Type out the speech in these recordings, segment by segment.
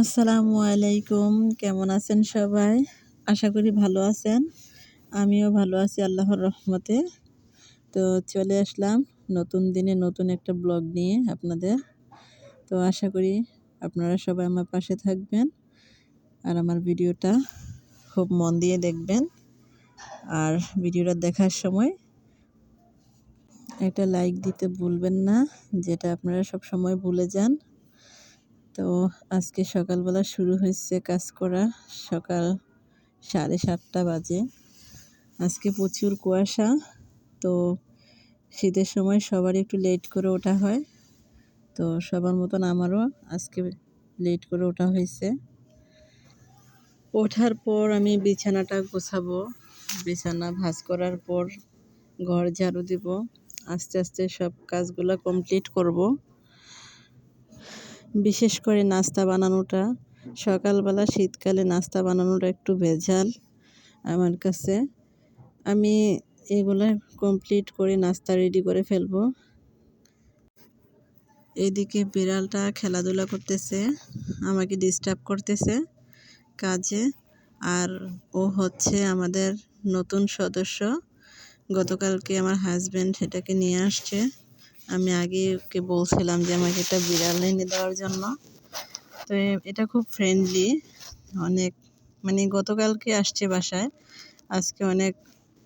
আসসালামু আলাইকুম। কেমন আছেন সবাই? আশা করি ভালো আছেন। আমিও ভালো আছি আল্লাহর রহমতে। তো চলে আসলাম নতুন দিনে নতুন একটা ব্লগ নিয়ে আপনাদের। তো আশা করি আপনারা সবাই আমার পাশে থাকবেন আর আমার ভিডিওটা খুব মন দিয়ে দেখবেন। আর ভিডিওটা দেখার সময় একটা লাইক দিতে ভুলবেন না, যেটা আপনারা সব সময় ভুলে যান। তো আজকে সকালবেলা শুরু হয়েছে কাজ করা। সকাল সাড়ে সাতটা বাজে। আজকে প্রচুর কুয়াশা, তো শীতের সময় সবারই একটু লেট করে ওঠা হয়। তো সবার মতন আমারও আজকে লেট করে ওঠা হয়েছে। ওঠার পর আমি বিছানাটা গোছাবো। বিছানা ভাজ করার পর ঘর ঝাড়ু দিব। আস্তে আস্তে সব কাজগুলো কমপ্লিট করব। বিশেষ করে নাস্তা বানানোটা। সকালবেলা শীতকালে নাস্তা বানানোটা একটু ভেজাল আমার কাছে। আমি এগুলো কমপ্লিট করে নাস্তা রেডি করে ফেলব। এদিকে বিড়ালটা খেলাধুলা করতেছে, আমাকে ডিস্টার্ব করতেছে কাজে। আর ও হচ্ছে আমাদের নতুন সদস্য। গতকালকে আমার হাজব্যান্ড সেটাকে নিয়ে আসছে। আমি আগে ওকে বলছিলাম যে আমাকে একটা বিড়াল এনে দেওয়ার জন্য। তো এটা খুব ফ্রেন্ডলি অনেক মানে গতকালকে আসছে বাসায়, আজকে অনেক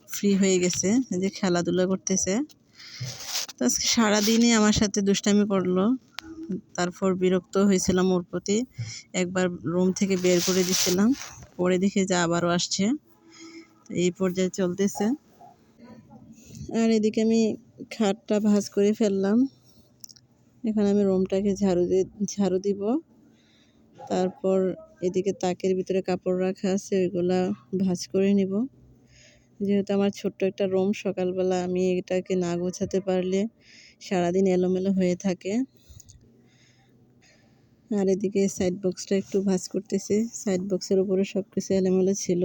ফ্রি হয়ে গেছে যে খেলাধুলা করতেছে। তো আজকে সারাদিনই আমার সাথে দুষ্টামি করল, তারপর বিরক্ত হয়েছিলাম ওর প্রতি, একবার রুম থেকে বের করে দিছিলাম, পরে দেখে যে আবারও আসছে, এই পর্যায়ে চলতেছে। আর এদিকে আমি খাটটা ভাজ করে ফেললাম। এখানে আমি রুমটাকে ঝাড়ু দিয়ে ঝাড়ু দিব। তারপর এদিকে তাকের ভিতরে কাপড় রাখা আছে, ওইগুলা ভাজ করে নিব। যেহেতু আমার ছোট্ট একটা রুম, সকালবেলা আমি এটাকে না গোছাতে পারলে সারাদিন এলোমেলো হয়ে থাকে। আর এদিকে সাইড বক্সটা একটু ভাজ করতেছি। সাইড বক্সের উপরে সব কিছু এলোমেলো ছিল।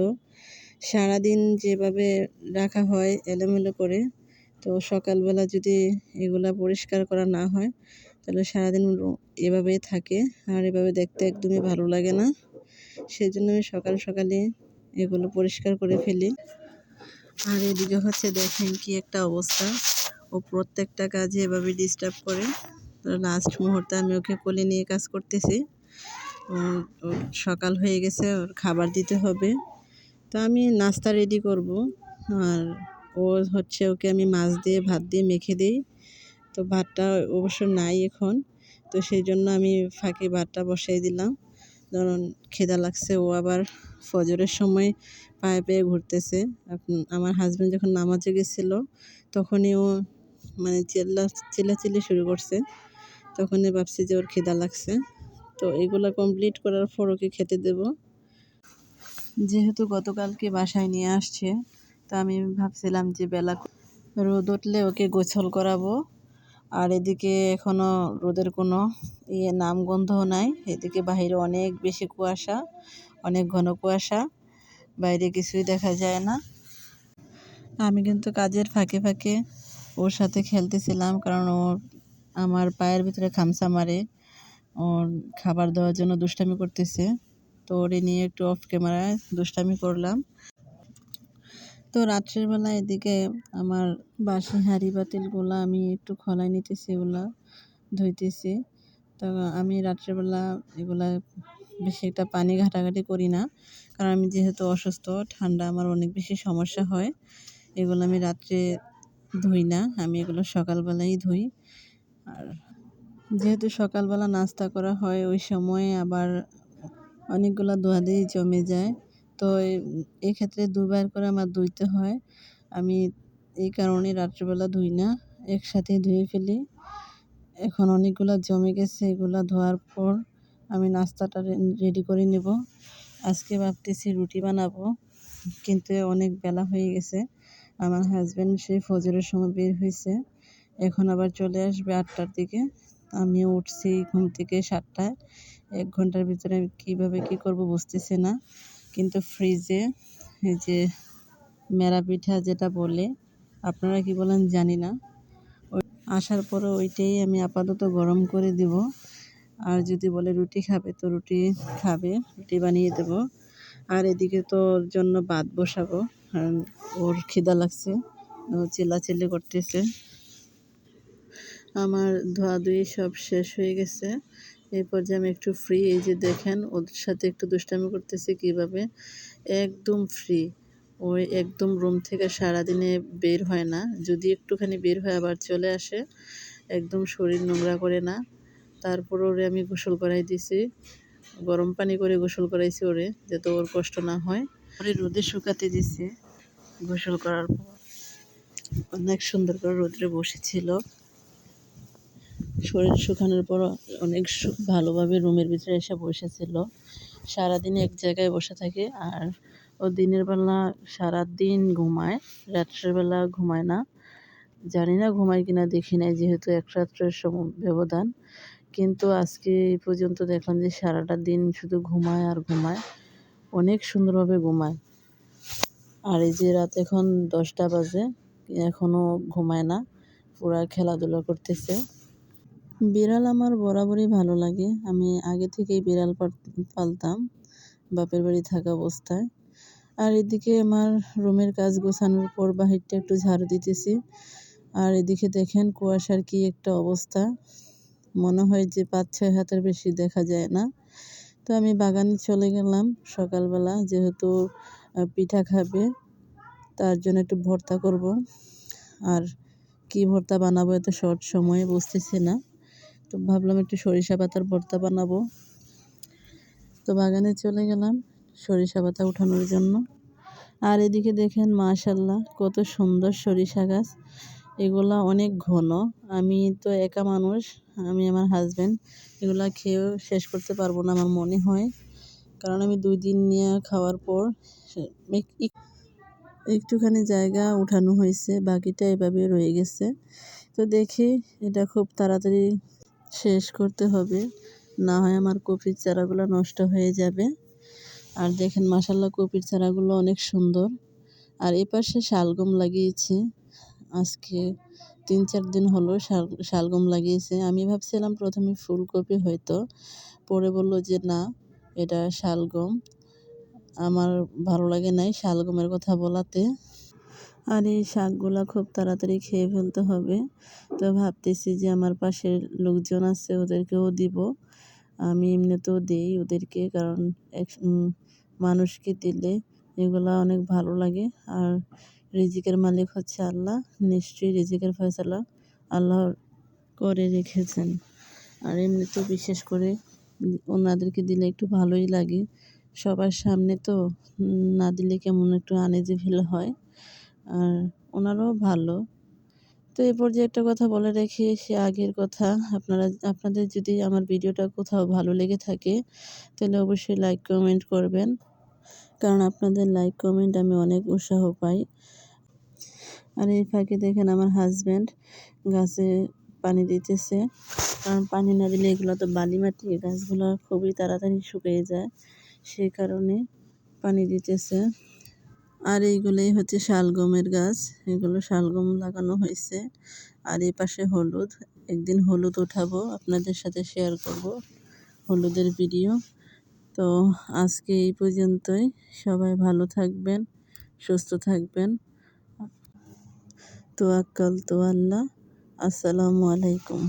সারাদিন যেভাবে রাখা হয় এলোমেলো করে তো সকালবেলা যদি এগুলা পরিষ্কার করা না হয়, তাহলে সারাদিন এভাবেই থাকে। আর এভাবে দেখতে একদমই ভালো লাগে না। সেই জন্য আমি সকাল সকালে এগুলো পরিষ্কার করে ফেলি। আর এদিকে হচ্ছে দেখেন কি একটা অবস্থা। ও প্রত্যেকটা কাজে এভাবে ডিস্টার্ব করে। তো লাস্ট মুহূর্তে আমি ওকে কোলে নিয়ে কাজ করতেছি। সকাল হয়ে গেছে, ওর খাবার দিতে হবে। তো আমি নাস্তা রেডি করব। আর ও হচ্ছে ওকে আমি মাছ দিয়ে, ভাত দিয়ে মেখে দিই। তো ভাতটা অবশ্য নাই এখন। তো সেই জন্য আমি ফাঁকে ভাতটা বসাই দিলাম। ধরুন খিদা লাগছে, ও আবার ফজরের সময় পায়ে পেয়ে ঘুরতেছে। আমার হাজব্যান্ড যখন নামাজে গেছিল, তখনই ও মানে চিল্লা, চিল্লাচিল্লি শুরু করছে। তখনই ভাবছি যে ওর খিদা লাগছে। তো এগুলো কমপ্লিট করার পর ওকে খেতে দেব। যেহেতু গতকালকে বাসায় নিয়ে আসছে তো আমি ভাবছিলাম যে বেলা রোদ উঠলে ওকে গোছল করাবো। আর এদিকে এখনও রোদের কোনো ইয়ে নামগন্ধও নাই। এদিকে বাইরে অনেক বেশি কুয়াশা, অনেক ঘন কুয়াশা, বাইরে কিছুই দেখা যায় না। আমি কিন্তু কাজের ফাঁকে ফাঁকে ওর সাথে খেলতেছিলাম কারণ ওর আমার পায়ের ভিতরে খামসা মারে। ওর খাবার দেওয়ার জন্য দুষ্টামি করতেছে। তো ওরে নিয়ে একটু অফ ক্যামেরায় দুষ্টামি করলাম। তো রাত্রের বেলা এদিকে আমার বাসি হাঁড়ি বাতিলগুলো আমি একটু খোলাই নিতেছি ওগুলা ধুইতেছি। তো আমি রাত্রেবেলা এগুলা বেশি একটা পানি ঘাটাঘাটি করি না, কারণ আমি যেহেতু অসুস্থ, ঠান্ডা আমার অনেক বেশি সমস্যা হয়। এগুলো আমি রাত্রে ধুই না, আমি এগুলো সকালবেলাই ধুই। আর যেহেতু সকালবেলা নাস্তা করা হয়, ওই সময় আবার অনেকগুলো ধোয়াধুয়ি জমে যায়। এক্ষেত্রে দুবার করে আমার ধুইতে হয়। আমি এই কারণে রাত্রিবেলা ধুই না, একসাথে ধুয়ে ফেলি। এখন অনেকগুলো জমে গেছে, এগুলো ধোয়ার পর আমি নাস্তাটা রেডি করে নেব। আজকে ভাবতেছি রুটি বানাবো, কিন্তু অনেক বেলা হয়ে গেছে। আমার হাজব্যান্ড সেই ফজরের সময় বের হয়েছে। এখন আবার চলে আসবে আটটার দিকে। আমিও উঠছি ঘুম থেকে সাতটায়। এক ঘণ্টার ভিতরে আমি কীভাবে কী করব বুঝতেছি না। কিন্তু ফ্রিজে যে মেরা পিঠা যেটা বলে, আপনারা কি বলেন জানি না। আসার পরে ওইটাই আমি আপাতত গরম করে দিব। আর যদি বলে রুটি খাবে, তো রুটি খাবে, রুটি বানিয়ে দেবো। আর এদিকে তো ওর জন্য ভাত বসাবো, কারণ ওর খিদা লাগছে, ও চিল্লাচিল্লি করতেছে। আমার ধোয়া ধোয়াধুয়ি সব শেষ হয়ে গেছে। এই পর্যায়ে আমি একটু ফ্রি এই যে দেখেন ওদের সাথে একটু দুষ্টামি করতেছি কীভাবে? একদম ফ্রি ওই একদম রুম থেকে সারাদিনে বের হয় না। যদি একটুখানি বের হয় আবার চলে আসে। একদম শরীর নোংরা করে না। তারপর ওরে আমি গোসল করাই দিছি। গরম পানি করে গোসল করাইছি ওরে যাতে ওর কষ্ট না হয়। ওরে রোদে শুকাতে দিছি গোসল করার পর। অনেক সুন্দর করে রোদ্রে বসেছিল। শরীর শুকানোর পর অনেক ভালোভাবে রুমের ভিতরে এসে বসেছিল। সারাদিন এক জায়গায় বসে থাকে আর ও দিনের বেলা সারাদিন ঘুমায়, রাত্রের বেলা ঘুমায় না। জানি না ঘুমায় কিনা, দেখি নাই, যেহেতু এক রাত্রের ব্যবধান। কিন্তু আজকে এই পর্যন্ত দেখলাম যে সারাটা দিন শুধু ঘুমায় আর ঘুমায়, অনেক সুন্দরভাবে ঘুমায়। আর এই যে রাত এখন দশটা বাজে এখনও ঘুমায় না, পুরা খেলাধুলা করতেছে। বিড়াল আমার বরাবরই ভালো লাগে। আমি আগে থেকেই বিড়াল পালতাম, বাপের বাড়ি থাকা অবস্থায়। আর এদিকে আমার রুমের কাজ গোছানোর পর বাহিরটা একটু ঝাড়ু দিতেছি। আর এদিকে দেখেন কুয়াশার কি একটা অবস্থা। মনে হয় যে পাঁচ ছয় হাতের বেশি দেখা যায় না। তো আমি বাগানে চলে গেলাম সকালবেলা, যেহেতু পিঠা খাবে, তার জন্য একটু ভর্তা করব। আর কি ভর্তা বানাবো এত শর্ট সময়ে বুঝতেছি না। তো ভাবলাম একটু সরিষা পাতার ভর্তা বানাবো। তো বাগানে চলে গেলাম সরিষা পাতা উঠানোর জন্য। আর এদিকে দেখেন মাশাল্লাহ কত সুন্দর সরিষা গাছ। এগুলা অনেক ঘন। আমি তো একা মানুষ, আমি আমার হাজব্যান্ড এগুলা খেয়েও শেষ করতে পারব না আমার মনে হয়। কারণ আমি দুই দিন নিয়ে খাওয়ার পর একটুখানি জায়গা উঠানো হয়েছে, বাকিটা এভাবে রয়ে গেছে। তো দেখি এটা খুব তাড়াতাড়ি শেষ করতে হবে। না হয় আমার কপির চারাগুলো নষ্ট হয়ে যাবে। আর দেখেন মাসাল্লা কপির চারাগুলো অনেক সুন্দর। আর এপাশে শালগম লাগিয়েছে। আজকে তিন চার দিন হলো শাল, শালগম লাগিয়েছে। আমি ভাবছিলাম প্রথমে ফুলকপি হয়তো, পরে বলল যে না, এটা শালগম। আমার ভালো লাগে নাই শালগমের কথা বলাতে। আর এই শাকগুলো খুব তাড়াতাড়ি খেয়ে ফেলতে হবে। তো ভাবতেছি যে আমার পাশের লোকজন আছে, ওদেরকেও দিব। আমি এমনিতেও দিই ওদেরকে, কারণ এক মানুষকে দিলে এগুলো অনেক ভালো লাগে। আর রিজিকের মালিক হচ্ছে আল্লাহ, নিশ্চয়ই রিজিকের ফয়সালা আল্লাহ করে রেখেছেন। আর এমনিতেও বিশেষ করে ওনাদেরকে দিলে একটু ভালোই লাগে। সবার সামনে তো না দিলে কেমন একটু আনেজি ফিল হয়। আর ওনারাও ভালো। তো এ পর্যায়ে একটা কথা বলে রেখে, সে আগের কথা। আপনারা, আপনাদের যদি আমার ভিডিওটা কোথাও ভালো লেগে থাকে, তাহলে অবশ্যই লাইক কমেন্ট করবেন। কারণ আপনাদের লাইক কমেন্ট আমি অনেক উৎসাহ পাই। আর এই ফাঁকে দেখেন আমার হাজব্যান্ড গাছে পানি দিতেছে। কারণ পানি না দিলে এগুলো তো বালি মাটি গাছগুলো খুবই তাড়াতাড়ি শুকিয়ে যায়। সেই কারণে পানি দিতেছে। আর এইগুলোই হচ্ছে শালগমের গাছ। এগুলো শালগম লাগানো হয়েছে। আর এই পাশে হলুদ। একদিন হলুদ উঠাবো, আপনাদের সাথে শেয়ার করব হলুদের ভিডিও তো আজকে এই পর্যন্তই। সবাই ভালো থাকবেন, সুস্থ থাকবেন। তো আক্কাল তো আল্লাহ। আসসালামু আলাইকুম।